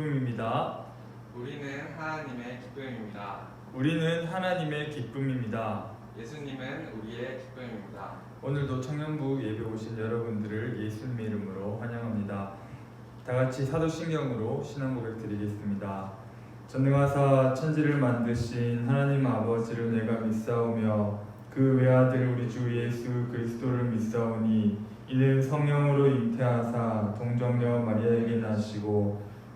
기쁨입니다. 우리는 하나님의 기쁨입니다. 우리는 하나님의 기쁨입니다. 예수님은 우리의 기쁨입니다. 오늘도 청년부 예배 오신 여러분들을 예수님의 이름으로 환영합니다. 다 같이 사도신경으로 신앙 고백 드리겠습니다. 전능하사 천지를 만드신 하나님 아버지를 내가 믿사오며 그 외아들 우리 주 예수 그리스도를 믿사오니 이는 성령으로 잉태하사 동정녀 마리아에게 나시고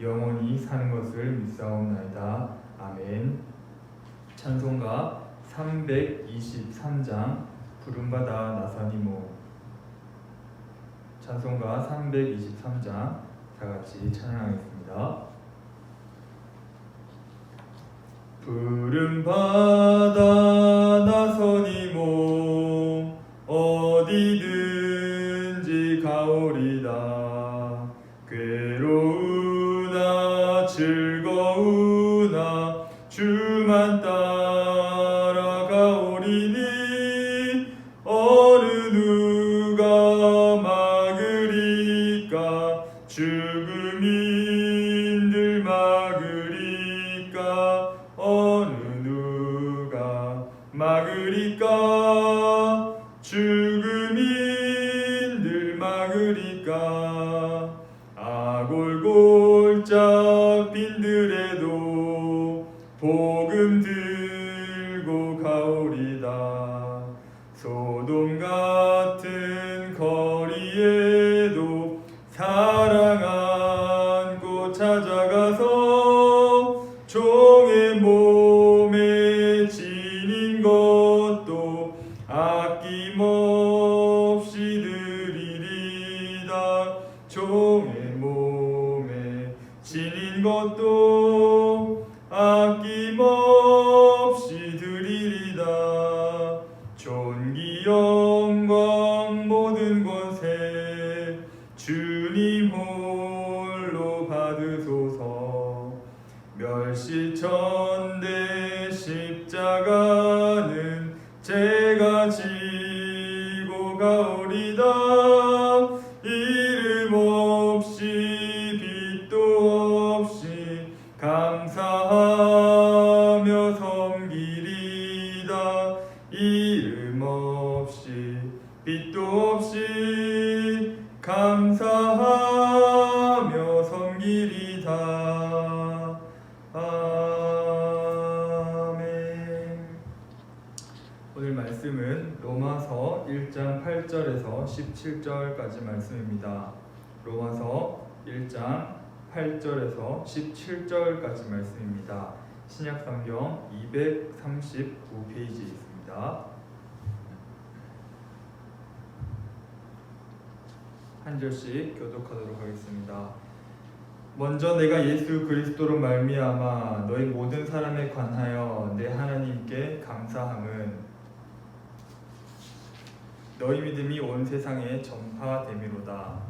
영원히 사는 것을 믿사옵나이다. 아멘. 찬송가 323장 부름받아 나서니모. 찬송가 323장 다 같이 찬양하겠습니다. 부름받아 나서니모 막 8절에서 17절까지 말씀입니다. 신약 성경 239페이지에 있습니다. 한 절씩 교독하도록 하겠습니다. 먼저 내가 예수 그리스도로 말미암아 너희 모든 사람에 관하여 내 하나님께 감사함은 너희 믿음이 온 세상에 전파됨이로다.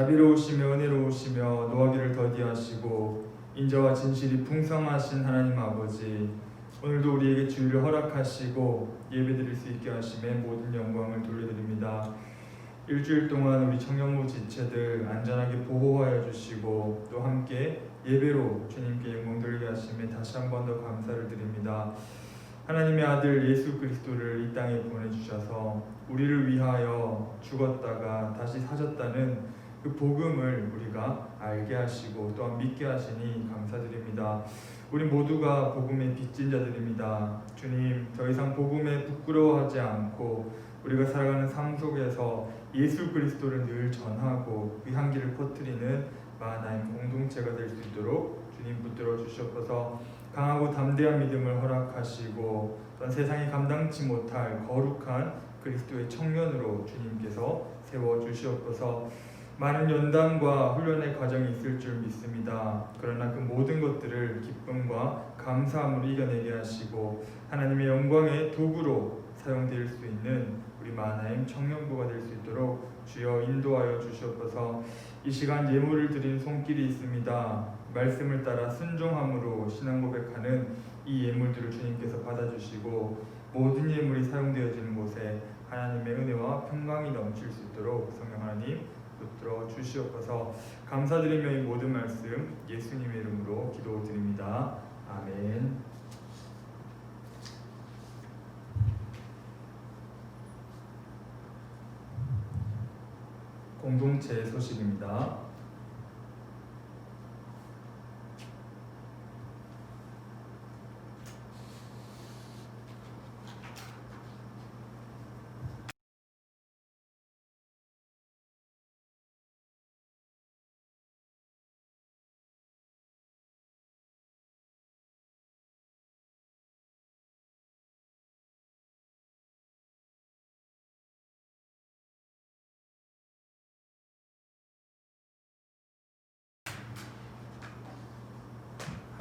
자비로우시며 은혜로우시며 노하기를 더디하시고 인자와 진실이 풍성하신 하나님 아버지 오늘도 우리에게 주의를 허락하시고 예배드릴 수 있게 하심에 모든 영광을 돌려드립니다. 일주일 동안 우리 청년부 지체들 안전하게 보호하여 주시고 또 함께 예배로 주님께 영광 돌리게 하심에 다시 한 번 더 감사를 드립니다. 하나님의 아들 예수 그리스도를 이 땅에 보내주셔서 우리를 위하여 죽었다가 다시 사셨다는 그 복음을 우리가 알게 하시고 또한 믿게 하시니 감사드립니다. 우리 모두가 복음의 빚진 자들입니다. 주님, 더 이상 복음에 부끄러워하지 않고 우리가 살아가는 삶 속에서 예수 그리스도를 늘 전하고 그 향기를 퍼뜨리는 마나임 공동체가 될 수 있도록 주님 붙들어 주시옵소서. 강하고 담대한 믿음을 허락하시고 또한 세상이 감당치 못할 거룩한 그리스도의 청년으로 주님께서 세워 주시옵소서. 많은 연단과 훈련의 과정이 있을 줄 믿습니다. 그러나 그 모든 것들을 기쁨과 감사함으로 이겨내게 하시고 하나님의 영광의 도구로 사용될 수 있는 우리 마나임 청년부가 될 수 있도록 주여 인도하여 주시옵소서. 이 시간 예물을 드린 손길이 있습니다. 말씀을 따라 순종함으로 신앙 고백하는 이 예물들을 주님께서 받아주시고 모든 예물이 사용되어지는 곳에 하나님의 은혜와 평강이 넘칠 수 있도록 성령 하나님 붙 들어 주시옵소서 감사드리며 이 모든 말씀 예수님의 이름으로 기도드립니다. 아멘. 공동체 소식입니다.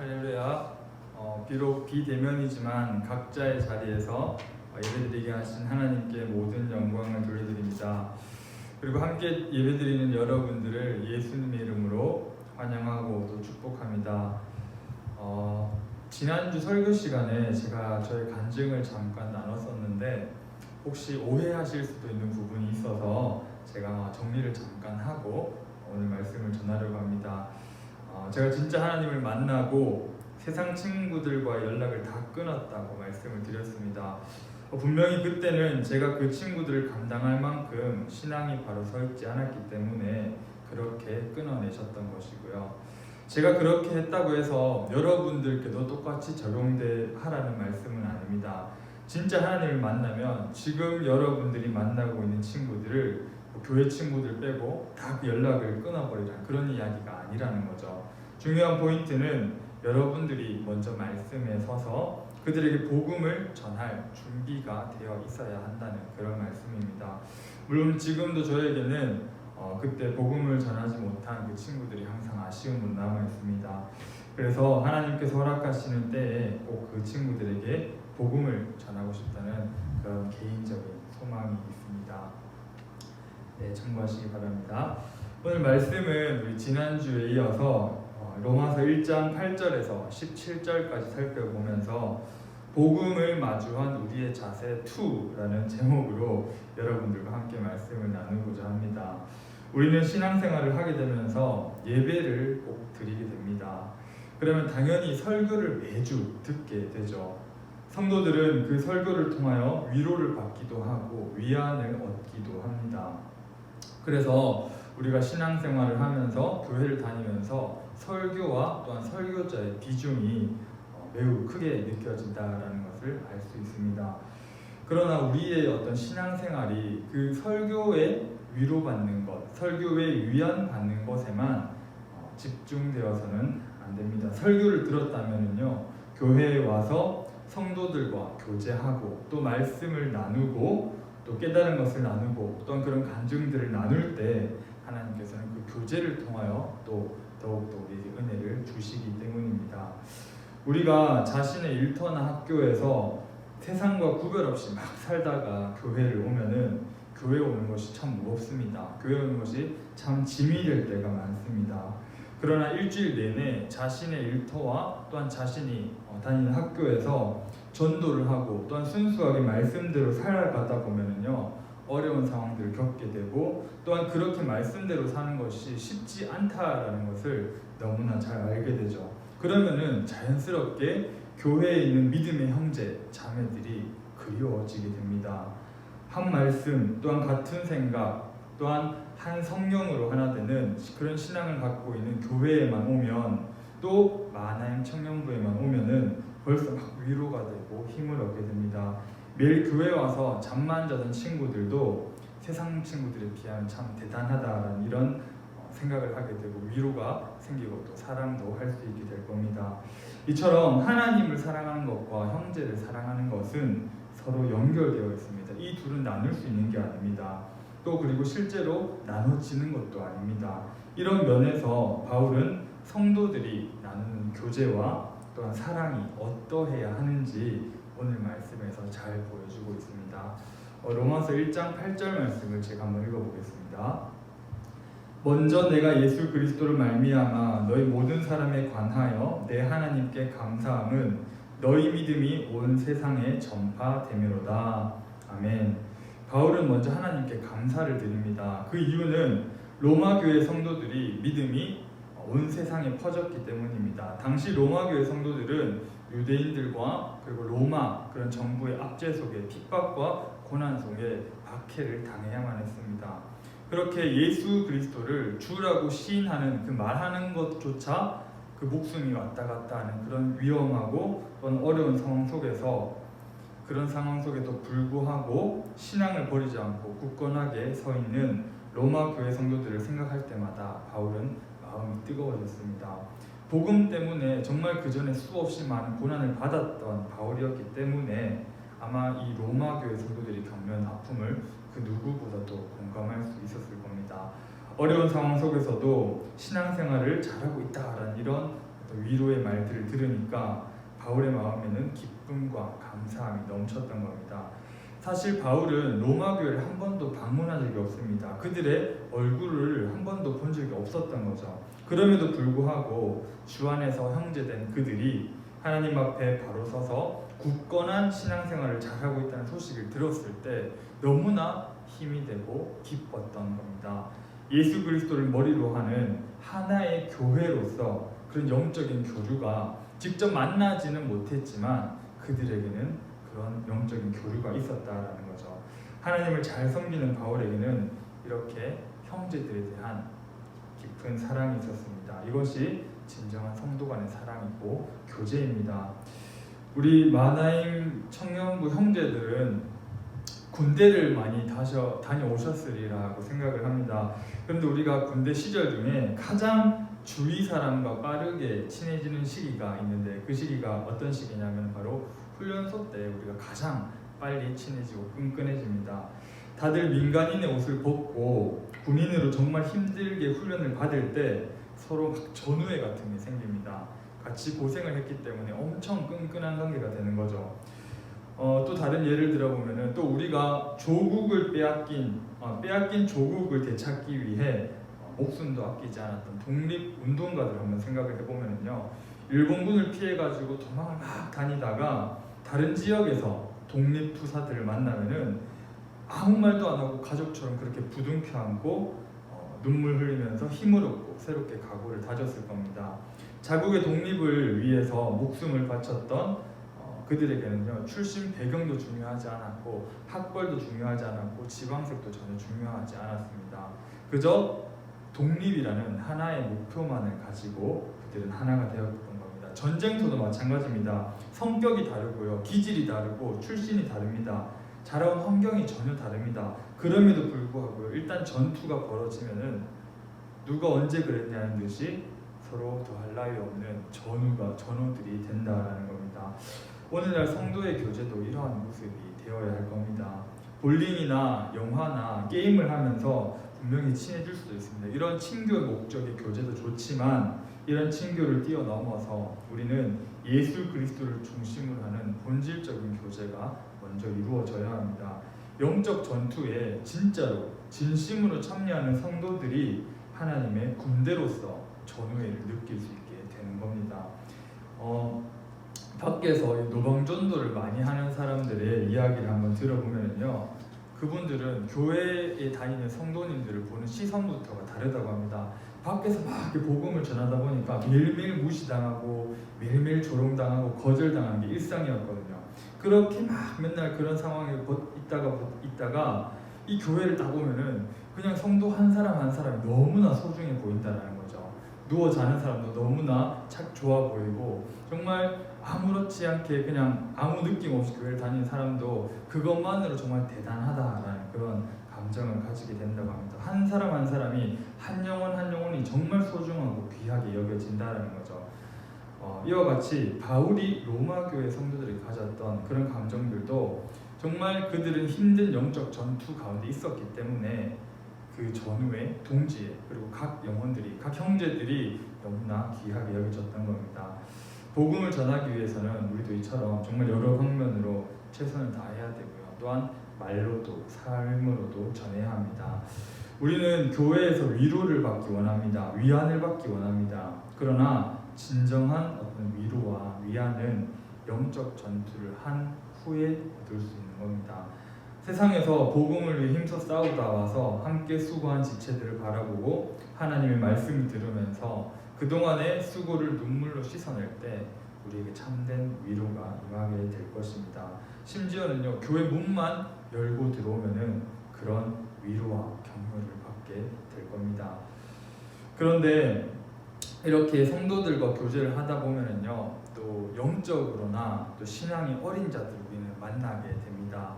할렐루야. 어, 비록 비대면이지만 각자의 자리에서 어, 예배드리게 하신 하나님께 모든 영광을 돌려드립니다. 그리고 함께 예배드리는 여러분들을 예수님의 이름으로 환영하고 또 축복합니다. 어, 지난주 설교 시간에 제가 저의 간증을 잠깐 나눴었는데 혹시 오해하실 수도 있는 부분이 있어서 제가 정리를 잠깐 하고 오늘 말씀을 전하려고 합니다. 어, 제가 진짜 하나님을 만나고 세상 친구들과 연락을 다 끊었다고 말씀을 드렸습니다. 어, 분명히 그때는 제가 그 친구들을 감당할 만큼 신앙이 바로 서 있지 않았기 때문에 그렇게 끊어내셨던 것이고요. 제가 그렇게 했다고 해서 여러분들께도 똑같이 적용돼 하라는 말씀은 아닙니다. 진짜 하나님을 만나면 지금 여러분들이 만나고 있는 친구들을 뭐 교회 친구들 빼고 다 그 연락을 끊어버리라 그런 이야기가 아니라는 거죠. 중요한 포인트는 여러분들이 먼저 말씀에 서서 그들에게 복음을 전할 준비가 되어 있어야 한다는 그런 말씀입니다. 물론 지금도 저에게는 어, 그때 복음을 전하지 못한 그 친구들이 항상 아쉬움으로 남아 있습니다. 그래서 하나님께서 허락하시는 때에 꼭 그 친구들에게 복음을 전하고 싶다는 그런 개인적인 소망이 있습니다. 네, 참고하시기 바랍니다. 오늘 말씀은 우리 지난주에 이어서 어, 로마서 1장 8절에서 17절까지 살펴보면서 복음을 마주한 우리의 자세 2라는 제목으로 여러분들과 함께 말씀을 나누고자 합니다. 우리는 신앙생활을 하게 되면서 예배를 꼭 드리게 됩니다. 그러면 당연히 설교를 매주 듣게 되죠. 성도들은 그 설교를 통하여 위로를 받기도 하고 위안을 얻기도 합니다. 그래서 우리가 신앙생활을 하면서 교회를 다니면서 설교와 또한 설교자의 비중이 어, 매우 크게 느껴진다라는 것을 알 수 있습니다. 그러나 우리의 어떤 신앙생활이 그 설교에 위로받는 것, 설교에 위안받는 것에만 어, 집중되어서는 안 됩니다. 설교를 들었다면은요, 교회에 와서 성도들과 교제하고 또 말씀을 나누고 또 깨달은 것을 나누고 또한 그런 간증들을 나눌 때 하나님께서는 그 교제를 통하여 또 더욱더 우리에게 은혜를 주시기 때문입니다. 우리가 자신의 일터나 학교에서 세상과 구별 없이 막 살다가 교회를 오면은 교회 오는 것이 참 무겁습니다. 교회 오는 것이 참 짐이 될 때가 많습니다. 그러나 일주일 내내 자신의 일터와 또한 자신이 어, 다니는 학교에서 전도를 하고 또한 순수하게 말씀대로 살아가다 보면은요 어려운 상황들을 겪게 되고 또한 그렇게 말씀대로 사는 것이 쉽지 않다라는 것을 너무나 잘 알게 되죠. 그러면은 자연스럽게 교회에 있는 믿음의 형제 자매들이 그리워지게 됩니다. 한 말씀 또한 같은 생각 또한 한 성령으로 하나 되는 그런 신앙을 갖고 있는 교회에만 오면 또 마나임 청년부에만 오면은 벌써 막 위로가 되고 힘을 얻게 됩니다. 매일 교회 와서 잠만 자던 친구들도 세상 친구들에 비하면 참 대단하다라는 이런 어, 생각을 하게 되고 위로가 생기고 또 사랑도 할 수 있게 될 겁니다. 이처럼 하나님을 사랑하는 것과 형제를 사랑하는 것은 서로 연결되어 있습니다. 이 둘은 나눌 수 있는 게 아닙니다. 또 그리고 실제로 나눠지는 것도 아닙니다. 이런 면에서 바울은 성도들이 나누는 교제와 또한 사랑이 어떠해야 하는지 오늘 말씀에서 잘 보여주고 있습니다. 어, 로마서 1장 8절 말씀을 제가 한번 읽어보겠습니다. 먼저 내가 예수 그리스도를 말미암아 너희 모든 사람에 관하여 내 하나님께 감사함은 너희 믿음이 온 세상에 전파되미로다. 아멘. 바울은 먼저 하나님께 감사를 드립니다. 그 이유는 로마 교회 성도들이 믿음이 온 세상에 퍼졌기 때문입니다. 당시 로마 교회 성도들은 유대인들과 그리고 로마 그런 정부의 압제 속에 핍박과 고난 속에 박해를 당해야만 했습니다. 그렇게 예수 그리스도를 주라고 시인하는 그 말하는 것조차 그 목숨이 왔다 갔다 하는 그런 위험하고 또는 어려운 상황 속에서 그런 상황 속에도 불구하고 신앙을 버리지 않고 굳건하게 서 있는 로마 교회 성도들을 생각할 때마다 바울은 마음이 뜨거워졌습니다. 복음 때문에 정말 그 전에 수없이 많은 고난을 받았던 바울이었기 때문에 아마 이 로마 교회 성도들이 겪는 아픔을 그 누구보다도 공감할 수 있었을 겁니다. 어려운 상황 속에서도 신앙생활을 잘하고 있다라는 이런 위로의 말들을 들으니까 바울의 마음에는 기쁨과 감사함이 넘쳤던 겁니다. 사실 바울은 로마 교회를 한 번도 방문한 적이 없습니다. 그들의 얼굴을 한 번도 본 적이 없었던 거죠. 그럼에도 불구하고 주 안에서 형제된 그들이 하나님 앞에 바로 서서 굳건한 신앙생활을 잘하고 있다는 소식을 들었을 때 너무나 힘이 되고 기뻤던 겁니다. 예수 그리스도를 머리로 하는 하나의 교회로서 그런 영적인 교류가 직접 만나지는 못했지만 그들에게는 그런 영적인 교류가 있었다라는 거죠. 하나님을 잘 섬기는 바울에게는 이렇게 형제들에 대한 깊은 사랑이 있었습니다. 이것이 진정한 성도 간의 사랑이고 교제입니다. 우리 마나임 청년부 형제들은 군대를 많이 다셔, 다녀오셨으리라고 생각을 합니다. 그런데 우리가 군대 시절 중에 가장 주위 사람과 빠르게 친해지는 시기가 있는데 그 시기가 어떤 시기냐면 바로 훈련소 때 우리가 가장 빨리 친해지고 끈끈해집니다. 다들 민간인의 옷을 벗고 군인으로 정말 힘들게 훈련을 받을 때 서로 막 전우애 같은 게 생깁니다. 같이 고생을 했기 때문에 엄청 끈끈한 관계가 되는 거죠. 어, 또 다른 예를 들어보면은 또 우리가 조국을 빼앗긴 어, 빼앗긴 조국을 되찾기 위해 어, 목숨도 아끼지 않았던 독립 운동가들 한번 생각을 해보면은요 일본군을 피해 가지고 도망을 막 다니다가 다른 지역에서 독립 투사들을 만나면은 아무 말도 안 하고 가족처럼 그렇게 부둥켜 안고 어, 눈물 흘리면서 힘을 얻고 새롭게 각오를 다졌을 겁니다. 자국의 독립을 위해서 목숨을 바쳤던 어, 그들에게는요 출신 배경도 중요하지 않았고 학벌도 중요하지 않았고 지방색도 전혀 중요하지 않았습니다. 그저 독립이라는 하나의 목표만을 가지고 그들은 하나가 겁니다. 전쟁터도 마찬가지입니다. 성격이 다르고요, 기질이 다르고 출신이 다릅니다. 자라온 환경이 전혀 다릅니다. 그럼에도 불구하고 일단 전투가 벌어지면은 누가 언제 그랬냐는 듯이 서로 더할 나위 없는 전우가 전우들이 된다라는 겁니다. 오늘날 성도의 교제도 이러한 모습이 되어야 할 겁니다. 볼링이나 영화나 게임을 하면서 분명히 친해질 수도 있습니다. 이런 친교의 목적의 교제도 좋지만 이런 친교를 뛰어넘어서 우리는 예수 그리스도를 중심으로 하는 본질적인 교제가 먼저 이루어져야 합니다. 영적 전투에 진짜로 진심으로 참여하는 성도들이 하나님의 군대로서 전우회를 느낄 수 있게 되는 겁니다. 어, 밖에서 이 노방전도를 많이 하는 사람들의 이야기를 한번 들어보면요, 그분들은 교회에 다니는 성도님들을 보는 시선부터가 다르다고 합니다. 밖에서 막 이렇게 복음을 전하다 보니까 매일매일 무시당하고 매일매일 조롱당하고 거절당하는 게 일상이었거든요. 그렇게 막 맨날 그런 상황에 버- 있다가 버- 있다가 이 교회를 딱 보면은 그냥 성도 한 사람 한 사람이 너무나 소중해 보인다는 거죠. 누워 자는 사람도 너무나 착 좋아 보이고 정말 아무렇지 않게 그냥 아무 느낌 없이 교회를 다니는 사람도 그것만으로 정말 대단하다라는 그런 감정을 가지게 된다고 합니다. 한 사람 한 사람이 한 영혼 한 영혼이 정말 소중하고 귀하게 여겨진다는 거죠. 어, 이와 같이 바울이 로마 교회 성도들이 가졌던 그런 감정들도 정말 그들은 힘든 영적 전투 가운데 있었기 때문에 그 전후에 동지에 그리고 각 영혼들이 각 형제들이 너무나 귀하게 여겨졌던 겁니다. 복음을 전하기 위해서는 우리도 이처럼 정말 여러 방면으로 최선을 다해야 되고요. 또한 말로도 삶으로도 전해야 합니다. 우리는 교회에서 위로를 받기 원합니다. 위안을 받기 원합니다. 그러나 진정한 어떤 위로와 위안은 영적 전투를 한 후에 얻을 수 있는 겁니다. 세상에서 복음을 위해 힘써 싸우다 와서 함께 수고한 지체들을 바라보고 하나님의 말씀을 들으면서 그동안의 수고를 눈물로 씻어낼 때 우리에게 참된 위로가 임하게 될 것입니다. 심지어는요 교회 문만 열고 들어오면은 그런 위로와 격려를 받게 될 겁니다. 그런데 이렇게 성도들과 교제를 하다 보면은요 또 영적으로나 또 신앙이 어린 자들 우리는 만나게 됩니다.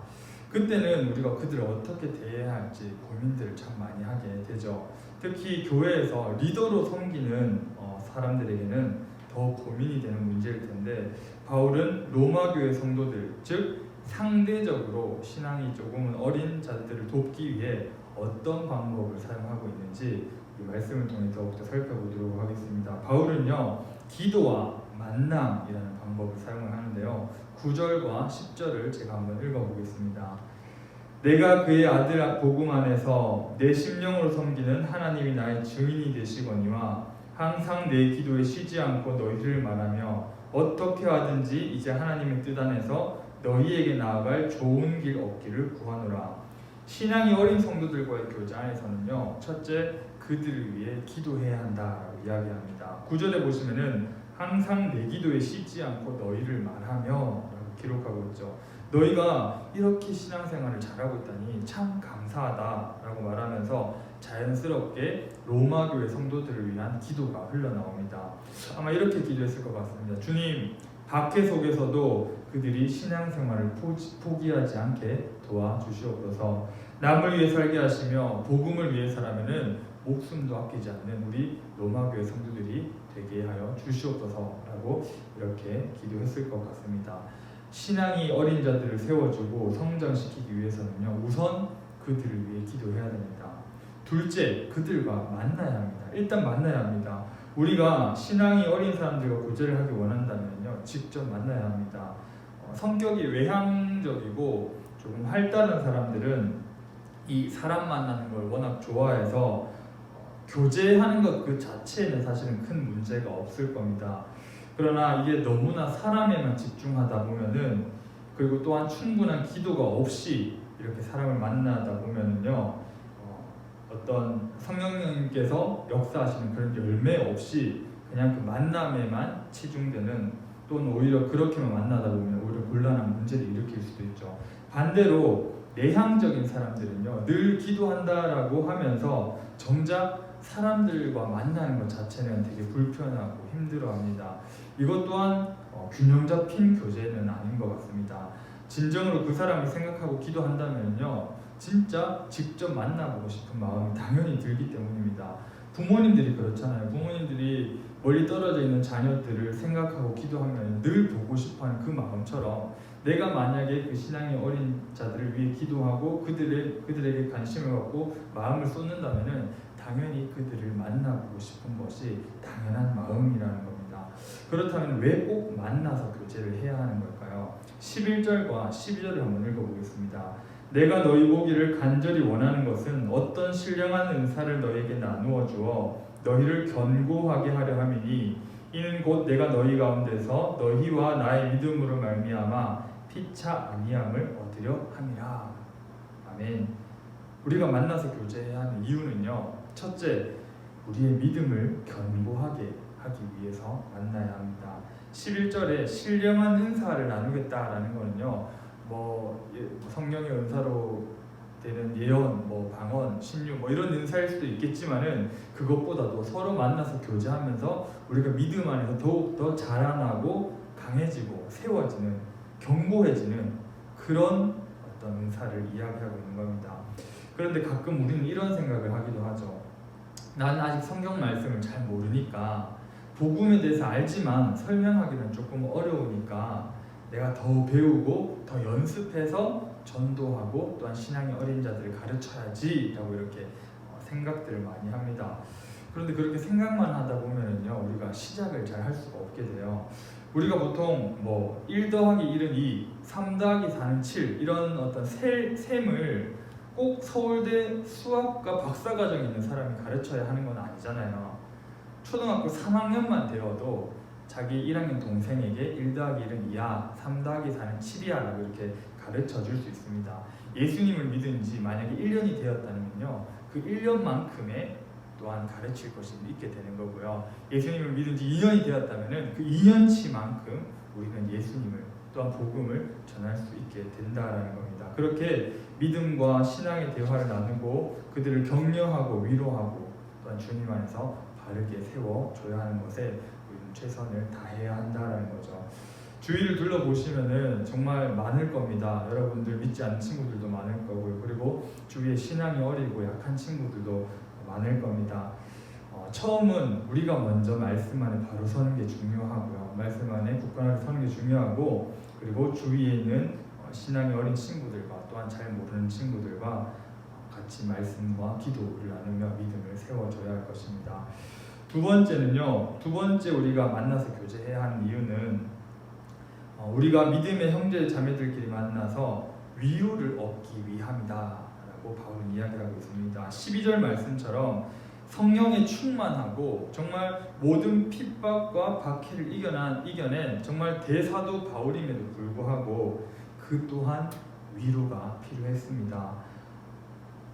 그때는 우리가 그들을 어떻게 대해야 할지 고민들을 참 많이 하게 되죠. 특히 교회에서 리더로 섬기는 어, 사람들에게는 더 고민이 되는 문제일 텐데 바울은 로마 교회 성도들 즉 상대적으로 신앙이 조금은 어린 자들을 돕기 위해 어떤 방법을 사용하고 있는지 이 말씀을 통해 더욱더 살펴보도록 하겠습니다. 바울은요 기도와 만남이라는 방법을 사용을 하는데요 9절과 10절을 제가 한번 읽어보겠습니다. 내가 그의 아들 복음 안에서 내 심령으로 섬기는 하나님이 나의 증인이 되시거니와 항상 내 기도에 쉬지 않고 너희를 말하며 어떻게 하든지 이제 하나님의 뜻 안에서 너희에게 나아갈 좋은 길 얻기를 구하노라. 신앙이 어린 성도들과의 교제 안에서는요. 첫째 그들을 위해 기도해야 한다라고 이야기합니다. 구절에 보시면은 항상 내 기도에 쉬지 않고 너희를 말하며라고 기록하고 있죠. 너희가 이렇게 신앙생활을 잘하고 있다니 참 감사하다라고 말하면서 자연스럽게 로마 교회 성도들을 위한 기도가 흘러나옵니다. 아마 이렇게 기도했을 것 같습니다. 주님, 박해 속에서도 그들이 신앙생활을 포기- 포기하지 않게 도와주시옵소서. 남을 위해 살게 하시며 복음을 위해서라면은 목숨도 아끼지 않는 우리 로마 교회 성도들이 되게 하여 주시옵소서라고 이렇게 기도했을 것 같습니다. 신앙이 어린 자들을 세워주고 성장시키기 위해서는요 우선 그들을 위해 기도해야 됩니다. 둘째 그들과 만나야 합니다. 일단 만나야 합니다. 우리가 신앙이 어린 사람들과 교제를 하기 원한다면요 직접 만나야 합니다. 어, 성격이 외향적이고 조금 활달한 사람들은 이 사람 만나는 걸 워낙 좋아해서 어, 교제하는 것 그 자체는 사실은 큰 문제가 없을 겁니다. 그러나 이게 너무나 사람에만 집중하다 보면은 그리고 또한 충분한 기도가 없이 이렇게 사람을 만나다 보면은요 어, 어떤 성령님께서 역사하시는 그런 열매 없이 그냥 그 만남에만 치중되는 또는 오히려 그렇게만 만나다 보면 오히려 곤란한 문제를 일으킬 수도 있죠. 반대로 내향적인 사람들은요 늘 기도한다라고 하면서 정작 사람들과 만나는 것 자체는 되게 불편하고 힘들어합니다. 이것 또한 어, 균형 잡힌 교제는 아닌 것 같습니다. 진정으로 그 사람을 생각하고 기도한다면요, 진짜 직접 만나보고 싶은 마음이 당연히 들기 때문입니다. 부모님들이 그렇잖아요. 부모님들이 멀리 떨어져 있는 자녀들을 생각하고 기도하면 늘 보고 싶어하는 그 마음처럼 내가 만약에 그 신앙의 어린 자들을 위해 기도하고 그들의 그들에게 관심을 갖고 마음을 쏟는다면은 당연히 그들을 만나보고 싶은 것이 당연한 마음이라는 겁니다. 그렇다면 왜 꼭 만나서 교제를 해야 하는 걸까요? 11절과 12절을 한번 읽어보겠습니다. 내가 너희 보기를 간절히 원하는 것은 어떤 신령한 은사를 너희에게 나누어 주어 너희를 견고하게 하려 함이니 이는 곧 내가 너희 가운데서 너희와 나의 믿음으로 말미암아 피차 아니함을 얻으려 함이라. 아멘. 우리가 만나서 교제해야 하는 이유는요. 첫째, 우리의 믿음을 견고하게 하기 위해서 만나야 합니다. 11절에 신령한 은사를 나누겠다라는 거는요. 뭐 예, 성령의 은사로 되는 예언, 뭐 방언, 신유 뭐 이런 은사일 수도 있겠지만은 그것보다도 서로 만나서 교제하면서 우리가 믿음 안에서 더욱 더 자라나고 강해지고 세워지는 견고해지는 그런 어떤 은사를 이야기하고 있는 겁니다. 그런데 가끔 우리는 이런 생각을 하기도 하죠. 나는 아직 성경 말씀을 잘 모르니까 복음에 대해서 알지만 설명하기는 조금 어려우니까 내가 더 배우고 더 연습해서 전도하고 또한 신앙의 어린 자들을 가르쳐야지라고 이렇게 어, 생각들을 많이 합니다. 그런데 그렇게 생각만 하다 보면은요 우리가 시작을 잘 할 수가 없게 돼요. 우리가 보통 뭐 1 더하기 1은 2, 3 더하기 4는 7 이런 어떤 세, 셈을 꼭 서울대 수학과 박사과정 있는 사람이 가르쳐야 하는 건 아니잖아요. 초등학교 3학년만 되어도 자기 1학년 동생에게 1 더하기 1은 2야, 3 더하기 4는 7이야 라고 이렇게 가르쳐 줄 수 있습니다. 예수님을 믿은 지 만약에 1년이 되었다면요. 그 1년만큼의 또한 가르칠 것이 있게 되는 거고요. 예수님을 믿은 지 2년이 되었다면은 그 2년치만큼 우리는 예수님을 또한 복음을 전할 수 있게 된다라는 겁니다. 그렇게 믿음과 신앙의 대화를 나누고 그들을 격려하고 위로하고 또한 주님 안에서 바르게 세워 줘야 하는 것에 최선을 다해야 한다라는 거죠. 주위를 둘러보시면은 정말 많을 겁니다. 여러분들 믿지 않는 친구들도 많을 거고요. 그리고 주위에 신앙이 어리고 약한 친구들도 많을 겁니다. 어, 처음은 우리가 먼저 말씀 안에 바로 서는 게 중요하고요. 말씀 안에 굳건하게 서는 게 중요하고 그리고 주위에 있는 어, 신앙이 어린 친구들과 또한 잘 모르는 친구들과 어, 같이 말씀과 기도를 나누며 믿음을 세워줘야 할 것입니다. 두 번째는요. 두 번째 우리가 만나서 교제해야 하는 이유는 어, 우리가 믿음의 형제 자매들끼리 만나서 위로를 얻기 위함이다라고 바울은 이야기하고 있습니다. 12절 말씀처럼 성령에 충만하고 정말 모든 핍박과 박해를 이겨난 이겨낸 정말 대사도 바울임에도 불구하고 그 또한 위로가 필요했습니다.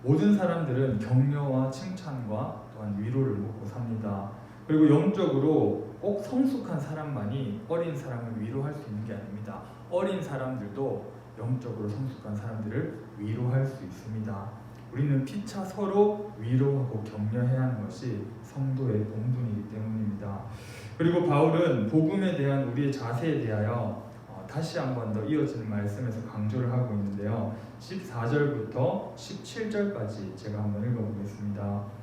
모든 사람들은 격려와 칭찬과 또한 위로를 먹고 삽니다. 그리고 영적으로 꼭 성숙한 사람만이 어린 사람을 위로할 수 있는 게 아닙니다. 어린 사람들도 영적으로 성숙한 사람들을 위로할 수 있습니다. 우리는 피차 서로 위로하고 격려해야 하는 것이 성도의 본분이기 때문입니다. 그리고 바울은 복음에 대한 우리의 자세에 대하여 어, 다시 한 번 더 이어지는 말씀에서 강조를 하고 있는데요. 14절부터 17절까지 제가 한번 읽어보겠습니다.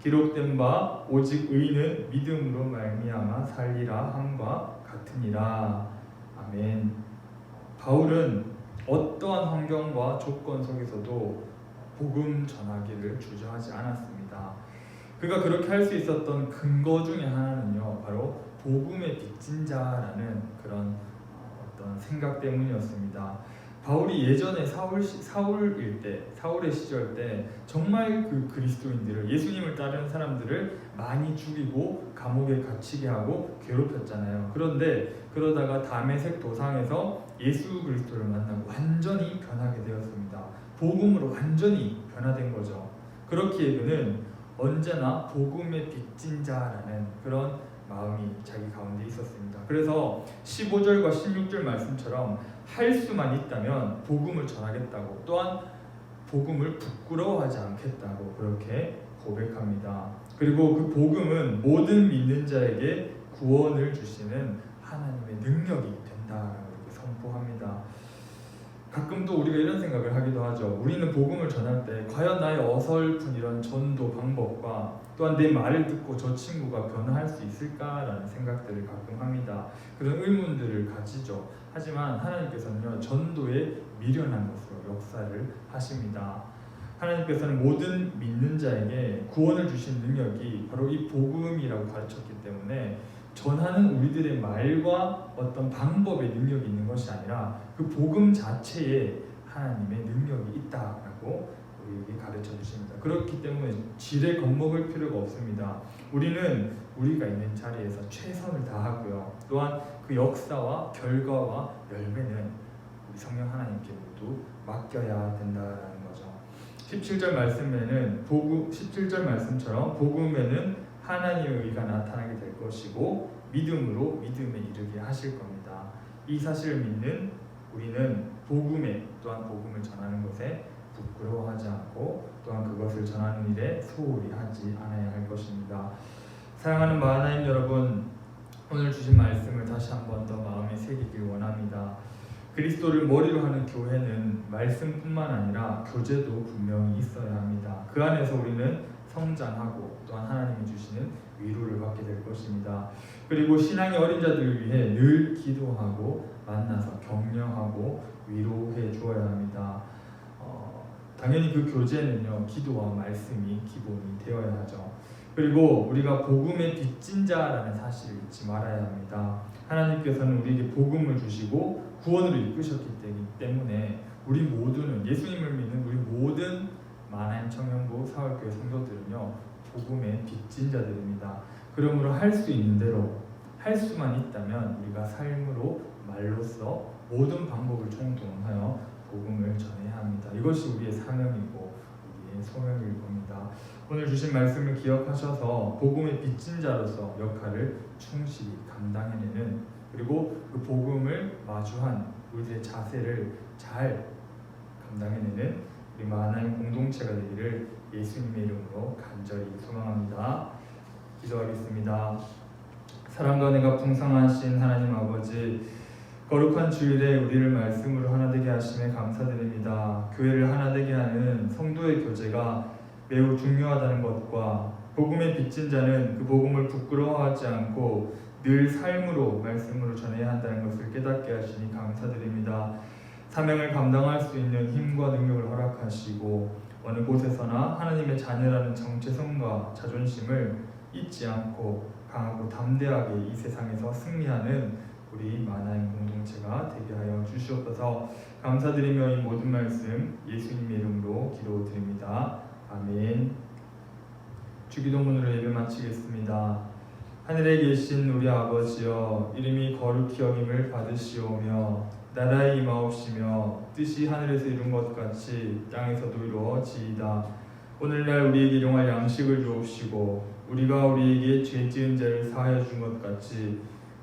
기록된 바 오직 의는 믿음으로 말미암아 살리라 함과 같으니라. 아멘. 바울은 어떠한 환경과 조건 속에서도 복음 전하기를 주저하지 않았습니다. 그가 그렇게 할 수 있었던 근거 중에 하나는요, 바로 복음의 빚진 자라는 그런 어떤 생각 때문이었습니다. 바울이 예전에 사울 시- 사울일 때 사울의 시절 때 정말 그 그리스도인들을 예수님을 따르는 사람들을 많이 죽이고 감옥에 갇히게 하고 괴롭혔잖아요. 그런데 그러다가 다메섹 도상에서 예수 그리스도를 만나고 완전히 변하게 되었습니다. 복음으로 완전히 변화된 거죠. 그렇기에 그는 언제나 복음의 빚진 자라는 그런 마음이 자기 가운데 있었습니다. 그래서 15절과 16절 말씀처럼 할 수만 있다면 복음을 전하겠다고 또한 복음을 부끄러워하지 않겠다고 그렇게 고백합니다. 그리고 그 복음은 모든 믿는 자에게 구원을 주시는 하나님의 능력이 이렇게 선포합니다. 가끔 또 우리가 이런 생각을 하기도 하죠. 우리는 복음을 전할 때 과연 나의 어설픈 이런 전도 방법과 또한 내 말을 듣고 저 친구가 변화할 수 있을까라는 생각들을 가끔 합니다. 그런 의문들을 가지죠. 하지만 하나님께서는요 전도에 미련한 것으로 역사를 하십니다. 하나님께서는 모든 믿는 자에게 구원을 주신 능력이 바로 이 복음이라고 가르쳤기 때문에 전하는 우리들의 말과 어떤 방법의 능력이 있는 것이 아니라 그 복음 자체에 하나님의 능력이 있다라고 우리에게 가르쳐 주십니다. 그렇기 때문에 지레 겁먹을 필요가 없습니다. 우리는 우리가 있는 자리에서 최선을 다하고요. 또한 그 역사와 결과와 열매는 우리 성령 하나님께 모두 맡겨야 된다라는 거죠. 17절 말씀에는 복음 17절 말씀처럼 복음에는 하나님의 의가 나타나게 될 것이고 믿음으로 믿음에 이르게 하실 겁니다. 이 사실을 믿는 우리는 복음에 또한 복음을 전하는 것에 부끄러워하지 않고 또한 그것을 전하는 일에 소홀히 하지 않아야 할 것입니다. 사랑하는 마하나임 여러분, 오늘 주신 말씀을 다시 한 번 더 마음에 새기길 원합니다. 그리스도를 머리로 하는 교회는 말씀뿐만 아니라 교제도 분명히 있어야 합니다. 그 안에서 우리는 성장하고 또한 하나님이 주시는 위로를 받게 될 것입니다. 그리고 신앙의 어린 자들을 위해 늘 기도하고 만나서 격려하고 위로해 주어야 합니다. 어, 당연히 그 교제는요 기도와 말씀이 기본이 되어야 하죠. 그리고 우리가 복음의 빚진 자라는 사실을 잊지 말아야 합니다. 하나님께서는 우리에게 복음을 주시고 구원으로 이끄셨기 때문에 우리 모두는 예수님을 믿는 우리 모든 만한 청년부 사월교회 성도들은요 복음의 빚진 자들입니다. 그러므로 할 수 있는 대로 할 수만 있다면 우리가 삶으로 말로써 모든 방법을 총동원하여 복음을 전해야 합니다. 이것이 우리의 사명이고 우리의 소명일 겁니다. 오늘 주신 말씀을 기억하셔서 복음의 빚진 자로서 역할을 충실히 감당해내는 그리고 그 복음을 마주한 우리들의 자세를 잘 감당해내는 우리 하나님 공동체가 되기를 예수님의 이름으로 간절히 소망합니다. 기도하겠습니다. 사랑과 내가 풍성하신 하나님 아버지 거룩한 주일에 우리를 말씀으로 하나 되게 하심에 감사드립니다. 교회를 하나 되게 하는 성도의 교제가 매우 중요하다는 것과 복음의 빚진 자는 그 복음을 부끄러워하지 않고 늘 삶으로 말씀으로 전해야 한다는 것을 깨닫게 하시니 감사드립니다. 사명을 감당할 수 있는 힘과 능력을 허락하시고 어느 곳에서나 하나님의 자녀라는 정체성과 자존심을 잊지 않고 강하고 담대하게 이 세상에서 승리하는 우리 만화인 공동체가 되게 하여 주시옵소서 감사드리며 이 모든 말씀 예수님의 이름으로 기도드립니다. 아멘 주기도문으로 예배 마치겠습니다. 하늘에 계신 우리 아버지여 이름이 거룩히 여김을 받으시오며 나라의 임하옵시며 뜻이 하늘에서 이룬 것 같이 땅에서도 이루어지이다. 오늘날 우리에게 일용할 양식을 주옵시고 우리가 우리에게 죄 지은 자를 사하여 준 것 같이